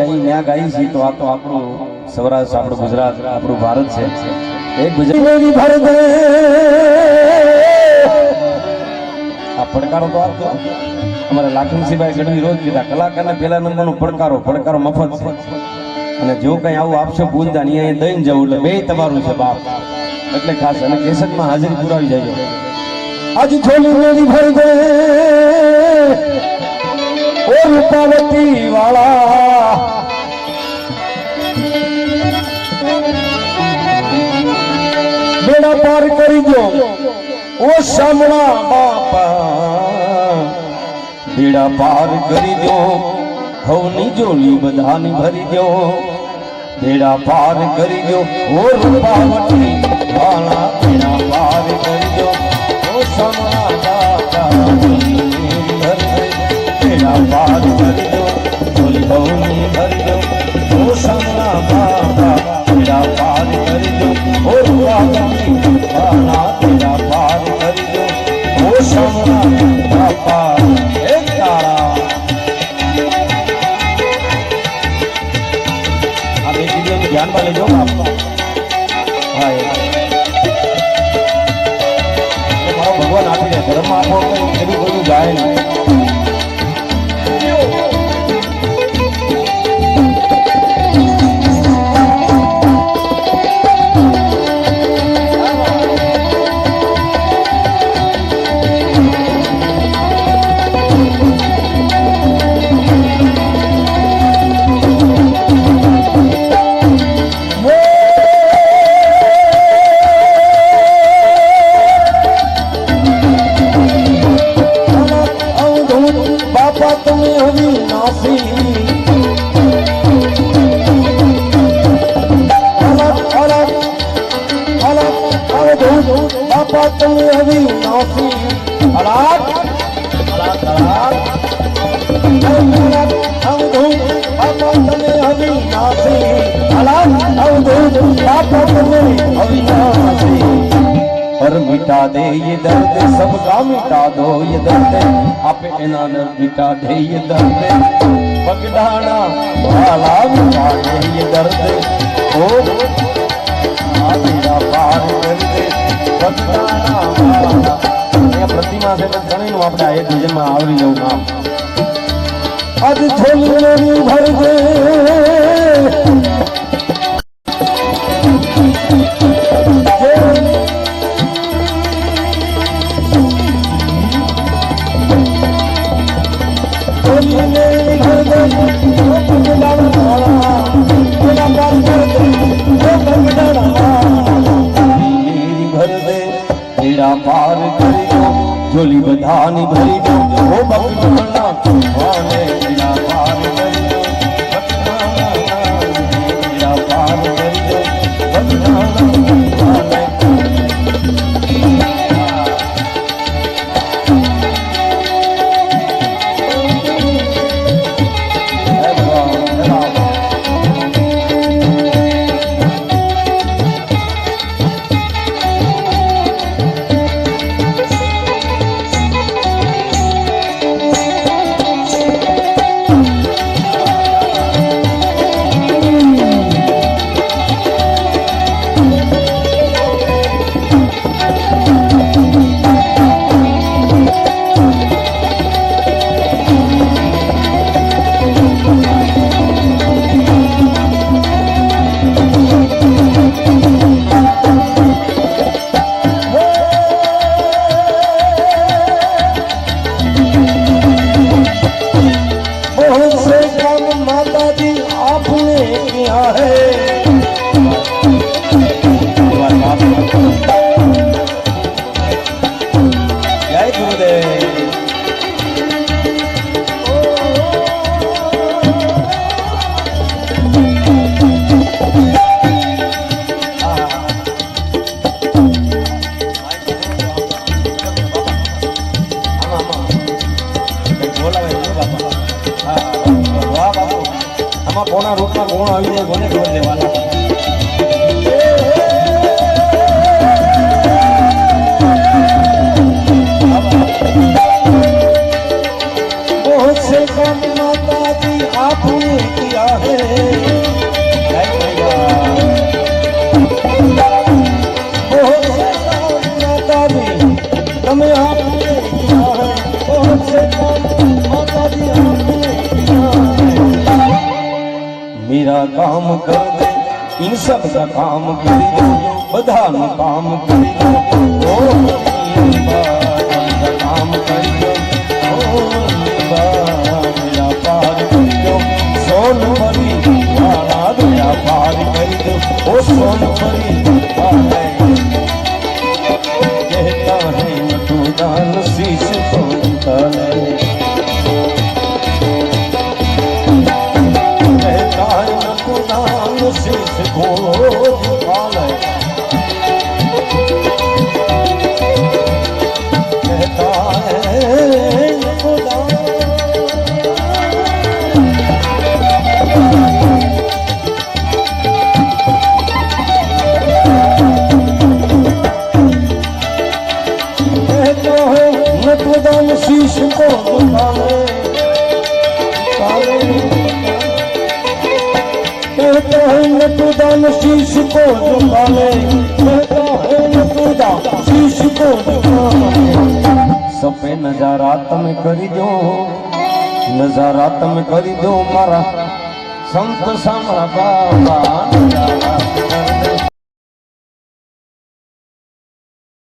જઈ ન્યા ગાઈ છીએ તો આ તો આપણું સૌરાષ્ટ્ર આપણું ગુજરાત આપણું ભારત છે. એ ગુજરાત ભારત આ પડકારો તો આપતો અમારા લાખનસિંહભાઈ ગઢવી રોજ કીધા કલાકારને પહેલા નંબરનો પડકારો પડકારો મફત છે. અને જો કઈ આવું આપશો ભૂલતા નહીં અહીંયા દઈને જવું એટલે બે તમારું છે બાપ. એટલે ખાસ અને કેસેટમાં હાજરી પુરાવી જાય આજ છોલી મેરી ભરી દે. ઓ રૂપાવતી વાળા. પાર કરી ગયો ઓ સામણા બાપા, બેડા પાર કરી દો. હવની જોલી બધાની ભરી દો. બેડા પાર કરી દો. ઓ રૂપાવતી ધ્યાનમાં લેજો. હા એ ભગવાન આપી દે ધર્મમાં આપો એટલે બધું જાય નહીં બાપા તમે હવે નાસી અલગ અલગ અલગ અવધૂત બાપા તમે હવે નાસી અલગ અવધૂત બાપા તમે હવે નાસી पर मिटा दे ये दर्द सबका मिटा दो ये दर्द आप एना न मिटा दे ये दर्द पगडाना वाला मिटा दे ये दर्द ओ પ્રતિમા છે એટલે ત્રણેયનું આપણે એક ભજનમાં આવરી જવું કામ. દે પાર કરી દો જોલી બધાની ભરી દો ઓ બગડાના ભગવાને બેડા પાર કરી ઘરમાં કોણ આવી જાય કોને ખબર લેવાના? તમે આપણે मेरा काम कर दे इन सब का काम कर दे बधानु काम कर दे 哦，好我 કહેતા હું નટુદાન શીશ કો ઝુકાને કહેતા હું નટુદા શીશ કો સપે નજારા તમે કરી દો, નજારા તમે કરી દો મારા સંત સામરા બાબા નજારા.